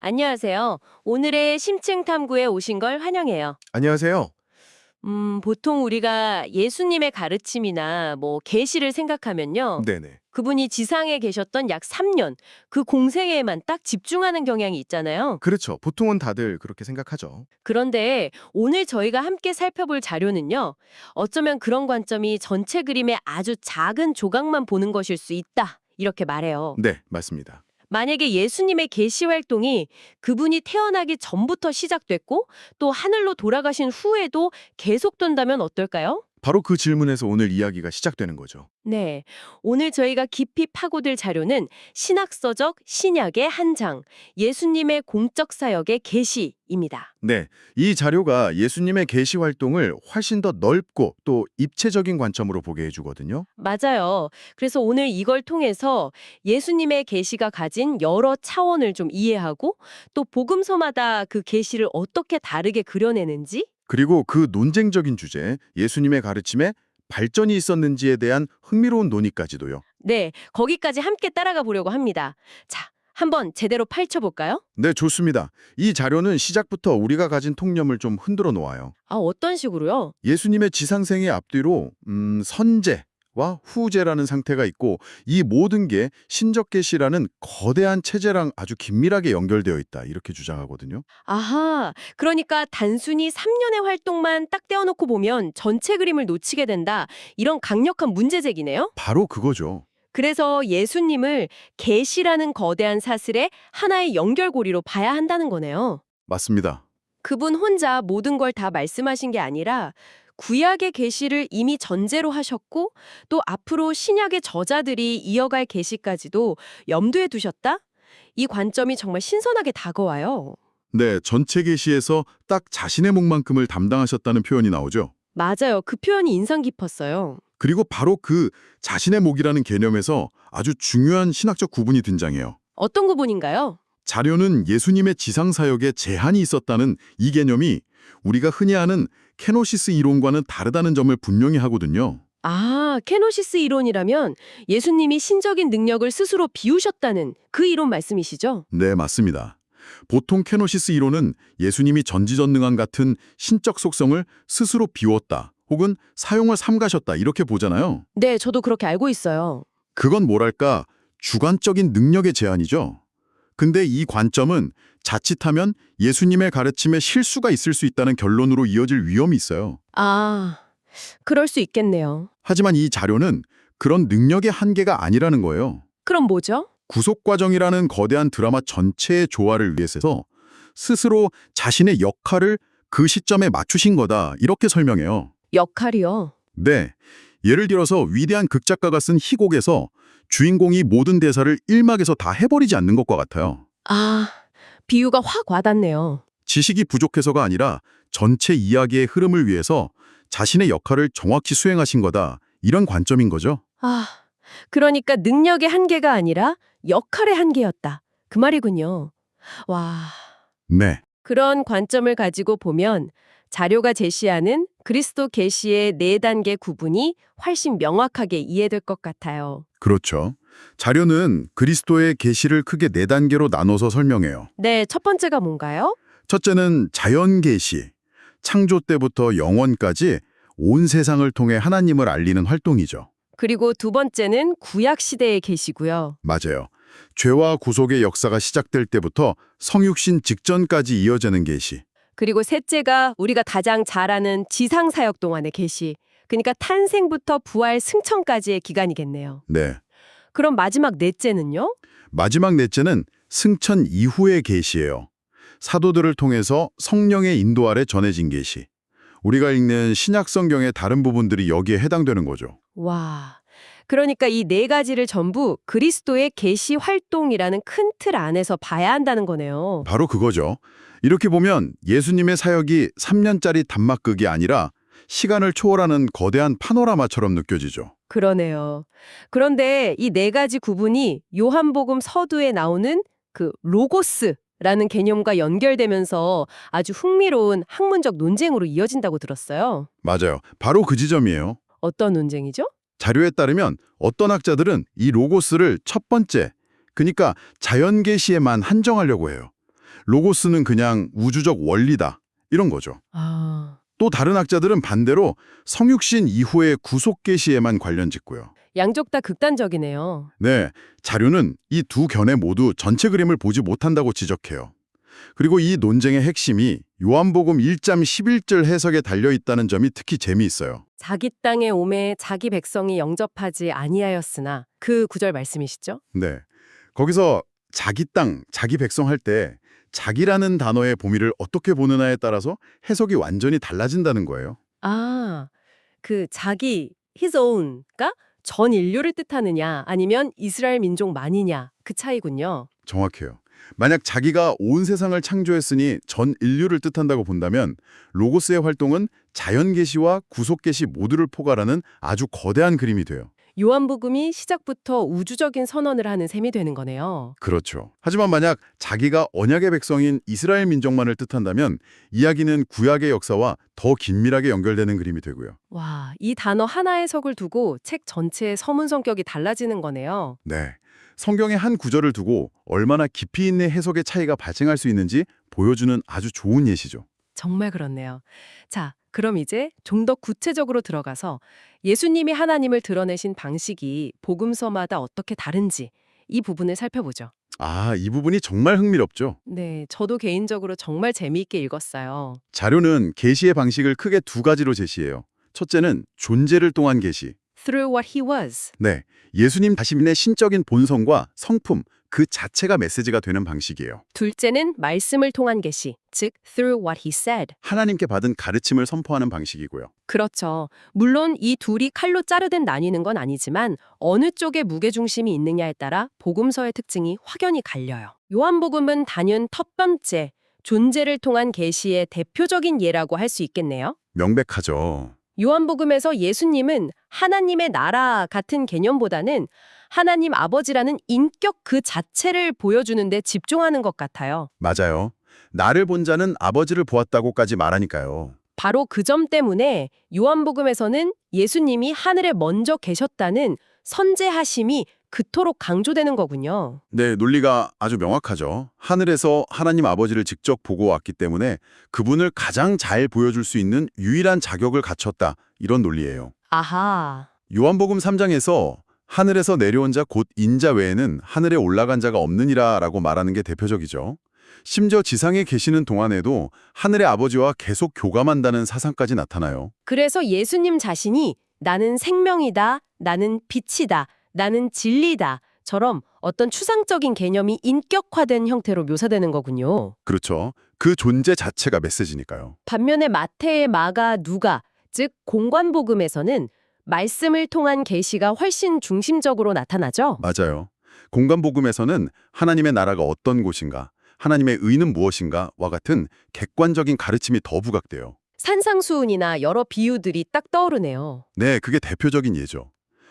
안녕하세요. 오늘의 심층 탐구에 오신 걸 환영해요. 안녕하세요. 음, 보통 우리가 예수님의 가르침이나 뭐 계시를 생각하면요. 네네. 그분이 지상에 계셨던 약 3년, 그 공생애에만 딱 집중하는 경향이 있잖아요. 그렇죠. 보통은 다들 그렇게 생각하죠. 그런데 오늘 저희가 함께 살펴볼 자료는요. 어쩌면 그런 관점이 전체 그림의 아주 작은 조각만 보는 것일 수 있다. 이렇게 말해요. 네, 맞습니다. 만약에 예수님의 계시 활동이 그분이 태어나기 전부터 시작됐고 또 하늘로 돌아가신 후에도 계속된다면 어떨까요? 바로 그 질문에서 오늘 이야기가 시작되는 거죠. 네. 오늘 저희가 깊이 파고들 자료는 신학서적 신약의 한 장, 예수님의 공적 사역의 계시입니다. 네, 이 자료가 예수님의 계시 활동을 훨씬 더 넓고 또 입체적인 관점으로 보게 해 주거든요. 맞아요. 그래서 오늘 이걸 통해서 예수님의 계시가 가진 여러 차원을 좀 이해하고 또 복음서마다 그 계시를 어떻게 다르게 그려내는지 그리고 그 논쟁적인 주제, 예수님의 가르침에 발전이 있었는지에 대한 흥미로운 논의까지도요. 네, 거기까지 함께 따라가 보려고 합니다. 자, 한번 제대로 파헤쳐볼까요? 네, 좋습니다. 이 자료는 시작부터 우리가 가진 통념을 좀 흔들어 놓아요. 아, 어떤 식으로요? 예수님의 지상생의 앞뒤로 음, 선제 와 후제라는 상태가 있고 이 모든 게 신적 계시라는 거대한 체제랑 아주 긴밀하게 연결되어 있다 이렇게 주장하거든요. 아하, 그러니까 단순히 3년의 활동만 딱 떼어놓고 보면 전체 그림을 놓치게 된다. 이런 강력한 문제 제기네요. 바로 그거죠. 그래서 예수님을 계시라는 거대한 사슬의 하나의 연결고리로 봐야 한다는 거네요. 맞습니다. 그분 혼자 모든 걸 다 말씀하신 게 아니라 구약의 계시를 이미 전제로 하셨고 또 앞으로 신약의 저자들이 이어갈 계시까지도 염두에 두셨다? 이 관점이 정말 신선하게 다가와요. 네, 전체 계시에서 딱 자신의 몫만큼을 담당하셨다는 표현이 나오죠. 맞아요. 그 표현이 인상 깊었어요. 그리고 바로 그 자신의 몫이라는 개념에서 아주 중요한 신학적 구분이 등장해요. 어떤 구분인가요? 자료는 예수님의 지상 사역에 제한이 있었다는 이 개념이 우리가 흔히 아는 케노시스 이론과는 다르다는 점을 분명히 하거든요. 아, 케노시스 이론이라면 예수님이 신적인 능력을 스스로 비우셨다는 그 이론 말씀이시죠? 네, 맞습니다. 보통 케노시스 이론은 예수님이 전지전능한 같은 신적 속성을 스스로 비웠다 혹은 사용을 삼가셨다 이렇게 보잖아요. 네, 저도 그렇게 알고 있어요. 그건 뭐랄까 주관적인 능력의 제한이죠. 근데 이 관점은 자칫하면 예수님의 가르침에 실수가 있을 수 있다는 결론으로 이어질 위험이 있어요. 아, 그럴 수 있겠네요. 하지만 이 자료는 그런 능력의 한계가 아니라는 거예요. 그럼 뭐죠? 구속 과정이라는 거대한 드라마 전체의 조화를 위해서 스스로 자신의 역할을 그 시점에 맞추신 거다 이렇게 설명해요. 역할이요. 네, 예를 들어서 위대한 극작가가 쓴 희곡에서 주인공이 모든 대사를 일막에서 다 해버리지 않는 것과 같아요. 아, 비유가 확 와닿네요. 지식이 부족해서가 아니라 전체 이야기의 흐름을 위해서 자신의 역할을 정확히 수행하신 거다 이런 관점인 거죠. 아, 그러니까 능력의 한계가 아니라 역할의 한계였다. 그 말이군요. 와, 네, 그런 관점을 가지고 보면 자료가 제시하는 그리스도 계시의 네 단계 구분이 훨씬 명확하게 이해될 것 같아요. 그렇죠. 자료는 그리스도의 계시를 크게 네 단계로 나눠서 설명해요. 네, 첫 번째가 뭔가요? 첫째는 자연 계시. 창조 때부터 영원까지 온 세상을 통해 하나님을 알리는 활동이죠. 그리고 두 번째는 구약 시대의 계시고요. 맞아요. 죄와 구속의 역사가 시작될 때부터 성육신 직전까지 이어지는 계시. 그리고 셋째가 우리가 가장 잘 아는 지상 사역 동안의 계시. 그러니까 탄생부터 부활 승천까지의 기간이겠네요. 네. 그럼 마지막 넷째는요? 마지막 넷째는 승천 이후의 계시예요. 사도들을 통해서 성령의 인도 아래 전해진 계시. 우리가 읽는 신약 성경의 다른 부분들이 여기에 해당되는 거죠. 와. 그러니까 이 네 가지를 전부 그리스도의 계시 활동이라는 큰 틀 안에서 봐야 한다는 거네요. 바로 그거죠. 이렇게 보면 예수님의 사역이 3년짜리 단막극이 아니라 시간을 초월하는 거대한 파노라마처럼 느껴지죠. 그러네요. 그런데 이 네 가지 구분이 요한복음 서두에 나오는 그 로고스라는 개념과 연결되면서 아주 흥미로운 학문적 논쟁으로 이어진다고 들었어요. 맞아요. 바로 그 지점이에요. 어떤 논쟁이죠? 자료에 따르면 어떤 학자들은 이 로고스를 첫 번째, 그러니까 자연계시에만 한정하려고 해요. 로고스는 그냥 우주적 원리다. 이런 거죠. 아, 또 다른 학자들은 반대로 성육신 이후의 구속 계시에만 관련 짓고요. 양쪽 다 극단적이네요. 네, 자료는 이 두 견해 모두 전체 그림을 보지 못한다고 지적해요. 그리고 이 논쟁의 핵심이 요한복음 1장 11절 해석에 달려 있다는 점이 특히 재미있어요. 자기 땅에 오매 자기 백성이 영접하지 아니하였으나 그 구절 말씀이시죠? 네. 거기서 자기 땅, 자기 백성 할 때 자기라는 단어의 범위를 어떻게 보느냐에 따라서 해석이 완전히 달라진다는 거예요. 아, 그 자기 his own가 전 인류를 뜻하느냐 아니면 이스라엘 민족만이냐 그 차이군요. 정확해요. 만약 자기가 온 세상을 창조했으니 전 인류를 뜻한다고 본다면 로고스의 활동은 자연 계시와 구속 계시 모두를 포괄하는 아주 거대한 그림이 돼요. 요한복음이 시작부터 우주적인 선언을 하는 셈이 되는 거네요. 그렇죠. 하지만 만약 자기가 언약의 백성인 이스라엘 민족만을 뜻한다면 이야기는 구약의 역사와 더 긴밀하게 연결되는 그림이 되고요. 와, 이 단어 하나의 석을 두고 책 전체의 서문 성격이 달라지는 거네요. 네. 성경의 한 구절을 두고 얼마나 깊이 있는 해석의 차이가 발생할 수 있는지 보여주는 아주 좋은 예시죠. 정말 그렇네요. 자, 그럼 이제 좀 더 구체적으로 들어가서 예수님이 하나님을 드러내신 방식이 복음서마다 어떻게 다른지 이 부분을 살펴보죠. 아, 이 부분이 정말 흥미롭죠. 네, 저도 개인적으로 정말 재미있게 읽었어요. 자료는 계시의 방식을 크게 두 가지로 제시해요. 첫째는 존재를 통한 계시. Through what he was. 네, 예수님 자신의 신적인 본성과 성품 그 자체가 메시지가 되는 방식이에요. 둘째는 말씀을 통한 계시, 즉 through what he said. 하나님께 받은 가르침을 선포하는 방식이고요. 그렇죠. 물론 이 둘이 칼로 자르듯 나뉘는 건 아니지만 어느 쪽에 무게중심이 있느냐에 따라 복음서의 특징이 확연히 갈려요. 요한복음은 단연 첫 번째, 존재를 통한 계시의 대표적인 예라고 할 수 있겠네요. 명백하죠. 요한복음에서 예수님은 하나님의 나라 같은 개념보다는 하나님 아버지라는 인격 그 자체를 보여주는 데 집중하는 것 같아요. 맞아요. 나를 본 자는 아버지를 보았다고까지 말하니까요. 바로 그 점 때문에 요한복음에서는 예수님이 하늘에 먼저 계셨다는 선제하심이 그토록 강조되는 거군요. 네, 논리가 아주 명확하죠. 하늘에서 하나님 아버지를 직접 보고 왔기 때문에 그분을 가장 잘 보여줄 수 있는 유일한 자격을 갖췄다. 이런 논리예요. 아하. 요한복음 3장에서 하늘에서 내려온 자 곧 인자 외에는 하늘에 올라간 자가 없느니라 라고 말하는 게 대표적이죠. 심지어 지상에 계시는 동안에도 하늘의 아버지와 계속 교감한다는 사상까지 나타나요. 그래서 예수님 자신이 나는 생명이다, 나는 빛이다, 나는 진리다. 처럼 어떤 추상적인 개념이 인격화된 형태로 묘사되는 거군요. 그렇죠. 그 존재 자체가 메시지니까요. 반면에 마태의 마가 누가, 즉 공관복음에서는 말씀을 통한 계시가 훨씬 중심적으로 나타나죠. 맞아요. 공간복음에서는 하나님의 나라가 어떤 곳인가, 하나님의 의는 무엇인가와 같은 객관적인 가르침이 더 부각돼요. 산상수훈이나 여러 비유들이 딱 떠오르네요. 네, 그게 대표적인 예죠.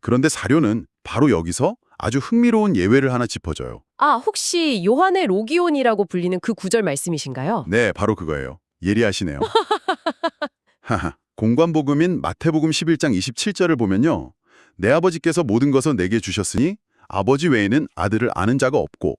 그런데 사료는 바로 여기서 아주 흥미로운 예외를 하나 짚어줘요. 아, 혹시 요한의 로기온이라고 불리는 그 구절 말씀이신가요? 네, 바로 그거예요. 예리하시네요. 하하. 공관복음인 마태복음 11장 27절을 보면요. 내 아버지께서 모든 것을 내게 주셨으니 아버지 외에는 아들을 아는 자가 없고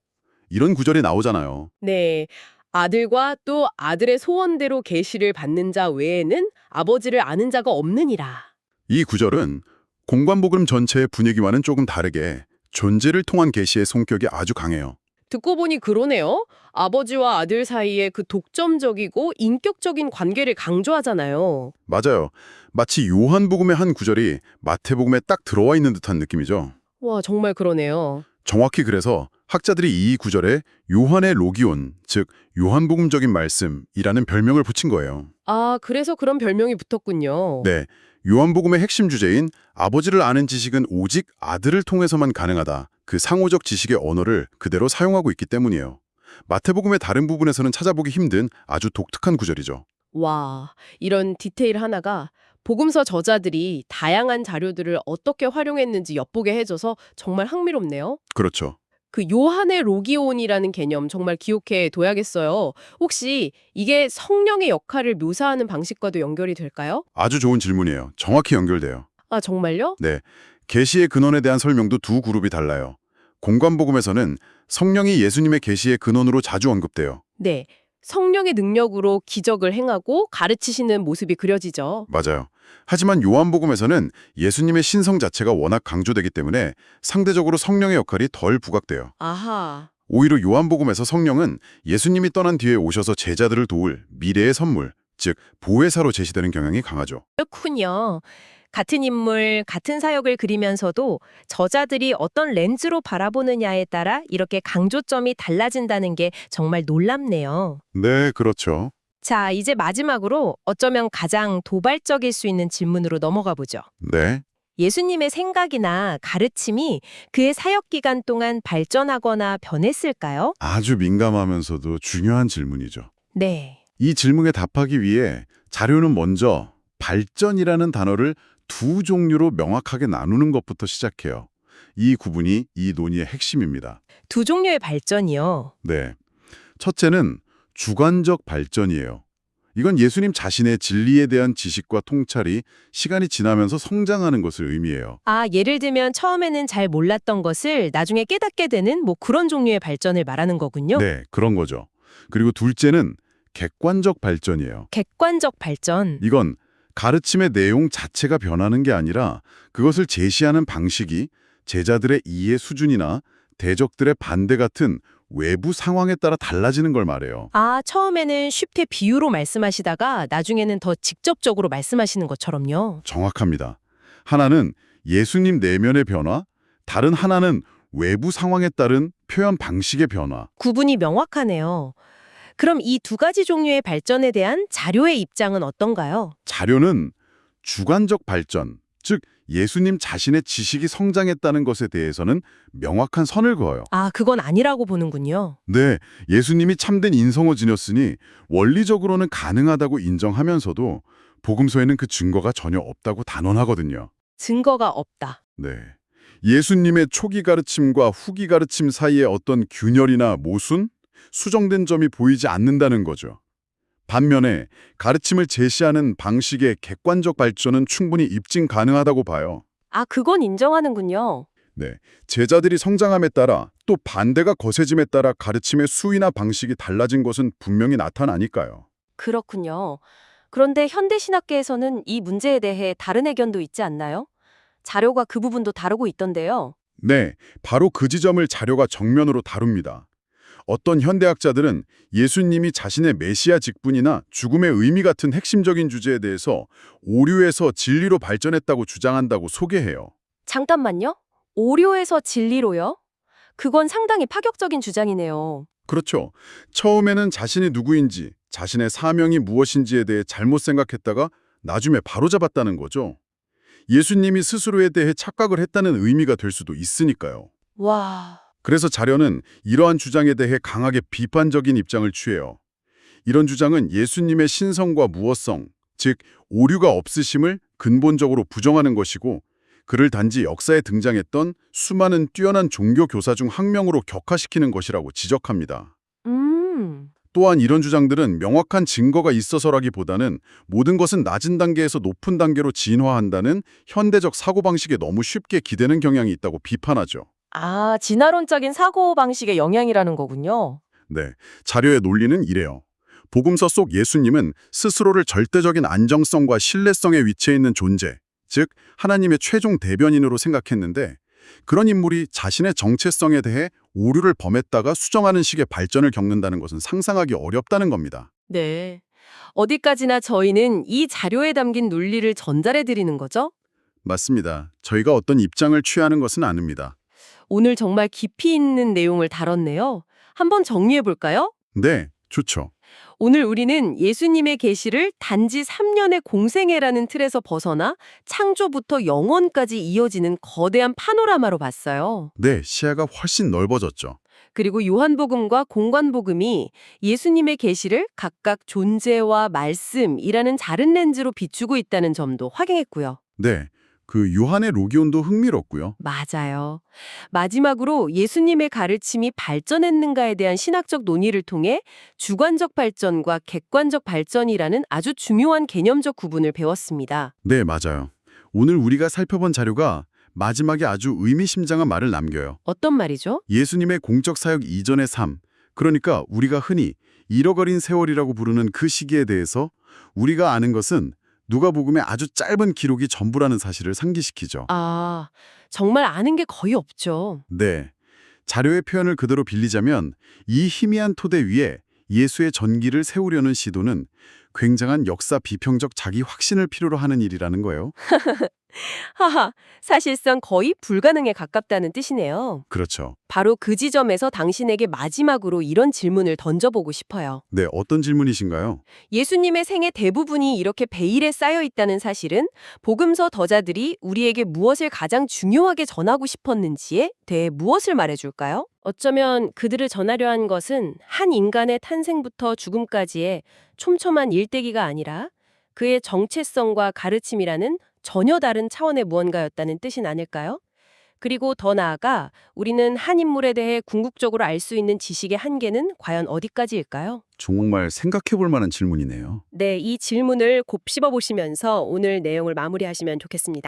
이런 구절이 나오잖아요. 네. 아들과 또 아들의 소원대로 계시를 받는 자 외에는 아버지를 아는 자가 없느니라. 이 구절은 공관복음 전체의 분위기와는 조금 다르게 존재를 통한 계시의 성격이 아주 강해요. 듣고 보니 그러네요. 아버지와 아들 사이의 그 독점적이고 인격적인 관계를 강조하잖아요. 맞아요. 마치 요한복음의 한 구절이 마태복음에 딱 들어와 있는 듯한 느낌이죠. 와, 정말 그러네요. 정확히 그래서 학자들이 이 구절에 요한의 로기온, 즉 요한복음적인 말씀이라는 별명을 붙인 거예요. 아, 그래서 그런 별명이 붙었군요. 네, 요한복음의 핵심 주제인 아버지를 아는 지식은 오직 아들을 통해서만 가능하다. 그 상호적 지식의 언어를 그대로 사용하고 있기 때문이에요. 마태복음의 다른 부분에서는 찾아보기 힘든 아주 독특한 구절이죠. 와, 이런 디테일 하나가 복음서 저자들이 다양한 자료들을 어떻게 활용했는지 엿보게 해줘서 정말 흥미롭네요. 그렇죠. 그 요한의 로기온이라는 개념 정말 기억해 둬야겠어요. 혹시 이게 성령의 역할을 묘사하는 방식과도 연결이 될까요? 아주 좋은 질문이에요. 정확히 연결돼요. 아, 정말요? 네, 계시의 근원에 대한 설명도 두 그룹이 달라요. 공관복음에서는 성령이 예수님의 계시의 근원으로 자주 언급돼요. 네. 성령의 능력으로 기적을 행하고 가르치시는 모습이 그려지죠. 맞아요. 하지만 요한복음에서는 예수님의 신성 자체가 워낙 강조되기 때문에 상대적으로 성령의 역할이 덜 부각돼요. 아하. 오히려 요한복음에서 성령은 예수님이 떠난 뒤에 오셔서 제자들을 도울 미래의 선물, 즉 보혜사로 제시되는 경향이 강하죠. 그렇군요. 같은 인물, 같은 사역을 그리면서도 저자들이 어떤 렌즈로 바라보느냐에 따라 이렇게 강조점이 달라진다는 게 정말 놀랍네요. 네, 그렇죠. 자, 이제 마지막으로 어쩌면 가장 도발적일 수 있는 질문으로 넘어가 보죠. 네. 예수님의 생각이나 가르침이 그의 사역 기간 동안 발전하거나 변했을까요? 아주 민감하면서도 중요한 질문이죠. 네. 이 질문에 답하기 위해 자료는 먼저 발전이라는 단어를 두 종류로 명확하게 나누는 것부터 시작해요. 이 구분이 이 논의의 핵심입니다. 두 종류의 발전이요. 네. 첫째는 주관적 발전이에요. 이건 예수님 자신의 진리에 대한 지식과 통찰이 시간이 지나면서 성장하는 것을 의미해요. 아, 예를 들면 처음에는 잘 몰랐던 것을 나중에 깨닫게 되는 뭐 그런 종류의 발전을 말하는 거군요. 네, 그런 거죠. 그리고 둘째는 객관적 발전이에요. 객관적 발전. 이건 가르침의 내용 자체가 변하는 게 아니라 그것을 제시하는 방식이 제자들의 이해 수준이나 대적들의 반대 같은 외부 상황에 따라 달라지는 걸 말해요. 아, 처음에는 쉽게 비유로 말씀하시다가 나중에는 더 직접적으로 말씀하시는 것처럼요. 정확합니다. 하나는 예수님 내면의 변화, 다른 하나는 외부 상황에 따른 표현 방식의 변화. 구분이 명확하네요. 그럼 이 두 가지 종류의 발전에 대한 자료의 입장은 어떤가요? 자료는 주관적 발전, 즉 예수님 자신의 지식이 성장했다는 것에 대해서는 명확한 선을 그어요. 아, 그건 아니라고 보는군요. 네, 예수님이 참된 인성어지녔으니 원리적으로는 가능하다고 인정하면서도 복음서에는 그 증거가 전혀 없다고 단언하거든요. 증거가 없다. 네. 예수님의 초기 가르침과 후기 가르침 사이에 어떤 균열이나 모순, 수정된 점이 보이지 않는다는 거죠. 반면에 가르침을 제시하는 방식의 객관적 발전은 충분히 입증 가능하다고 봐요. 아, 그건 인정하는군요. 네, 제자들이 성장함에 따라 또 반대가 거세짐에 따라 가르침의 수위나 방식이 달라진 것은 분명히 나타나니까요. 그렇군요. 그런데 현대신학계에서는 이 문제에 대해 다른 의견도 있지 않나요? 자료가 그 부분도 다루고 있던데요. 네, 바로 그 지점을 자료가 정면으로 다룹니다. 어떤 현대학자들은 예수님이 자신의 메시아 직분이나 죽음의 의미 같은 핵심적인 주제에 대해서 오류에서 진리로 발전했다고 주장한다고 소개해요. 잠깐만요. 오류에서 진리로요? 그건 상당히 파격적인 주장이네요. 그렇죠. 처음에는 자신이 누구인지, 자신의 사명이 무엇인지에 대해 잘못 생각했다가 나중에 바로잡았다는 거죠. 예수님이 스스로에 대해 착각을 했다는 의미가 될 수도 있으니까요. 와, 그래서 자료는 이러한 주장에 대해 강하게 비판적인 입장을 취해요. 이런 주장은 예수님의 신성과 무어성, 즉 오류가 없으심을 근본적으로 부정하는 것이고 그를 단지 역사에 등장했던 수많은 뛰어난 종교 교사 중 한 명으로 격화시키는 것이라고 지적합니다. 음, 또한 이런 주장들은 명확한 증거가 있어서라기보다는 모든 것은 낮은 단계에서 높은 단계로 진화한다는 현대적 사고방식에 너무 쉽게 기대는 경향이 있다고 비판하죠. 아, 진화론적인 사고방식의 영향이라는 거군요. 네, 자료의 논리는 이래요. 복음서 속 예수님은 스스로를 절대적인 안정성과 신뢰성에 위치해 있는 존재, 즉 하나님의 최종 대변인으로 생각했는데 그런 인물이 자신의 정체성에 대해 오류를 범했다가 수정하는 식의 발전을 겪는다는 것은 상상하기 어렵다는 겁니다. 네. 어디까지나 저희는 이 자료에 담긴 논리를 전달해 드리는 거죠? 맞습니다. 저희가 어떤 입장을 취하는 것은 아닙니다. 오늘 정말 깊이 있는 내용을 다뤘네요. 한번 정리해 볼까요? 네, 좋죠. 오늘 우리는 예수님의 계시를 단지 3년의 공생애라는 틀에서 벗어나 창조부터 영원까지 이어지는 거대한 파노라마로 봤어요. 네, 시야가 훨씬 넓어졌죠. 그리고 요한복음과 공관복음이 예수님의 계시를 각각 존재와 말씀이라는 다른 렌즈로 비추고 있다는 점도 확인했고요. 네, 그 요한의 로기온도 흥미롭고요. 맞아요. 마지막으로 예수님의 가르침이 발전했는가에 대한 신학적 논의를 통해 주관적 발전과 객관적 발전이라는 아주 중요한 개념적 구분을 배웠습니다. 네, 맞아요. 오늘 우리가 살펴본 자료가 마지막에 아주 의미심장한 말을 남겨요. 어떤 말이죠? 예수님의 공적 사역 이전의 삶, 그러니까 우리가 흔히 잃어버린 세월이라고 부르는 그 시기에 대해서 우리가 아는 것은 누가복음의 아주 짧은 기록이 전부라는 사실을 상기시키죠. 아, 정말 아는 게 거의 없죠. 네. 자료의 표현을 그대로 빌리자면 이 희미한 토대 위에 예수의 전기를 세우려는 시도는 굉장한 역사 비평적 자기 확신을 필요로 하는 일이라는 거예요. 하하, 사실상 거의 불가능에 가깝다는 뜻이네요. 그렇죠. 바로 그 지점에서 당신에게 마지막으로 이런 질문을 던져보고 싶어요. 네, 어떤 질문이신가요? 예수님의 생애 대부분이 이렇게 베일에 쌓여 있다는 사실은 복음서 저자들이 우리에게 무엇을 가장 중요하게 전하고 싶었는지에 대해 무엇을 말해줄까요? 어쩌면 그들을 전하려 한 것은 한 인간의 탄생부터 죽음까지의 촘촘한 일대기가 아니라 그의 정체성과 가르침이라는 전혀 다른 차원의 무언가였다는 뜻이 아닐까요? 그리고 더 나아가 우리는 한 인물에 대해 궁극적으로 알 수 있는 지식의 한계는 과연 어디까지일까요? 정말 생각해 볼 만한 질문이네요. 네, 이 질문을 곱씹어 보시면서 오늘 내용을 마무리하시면 좋겠습니다.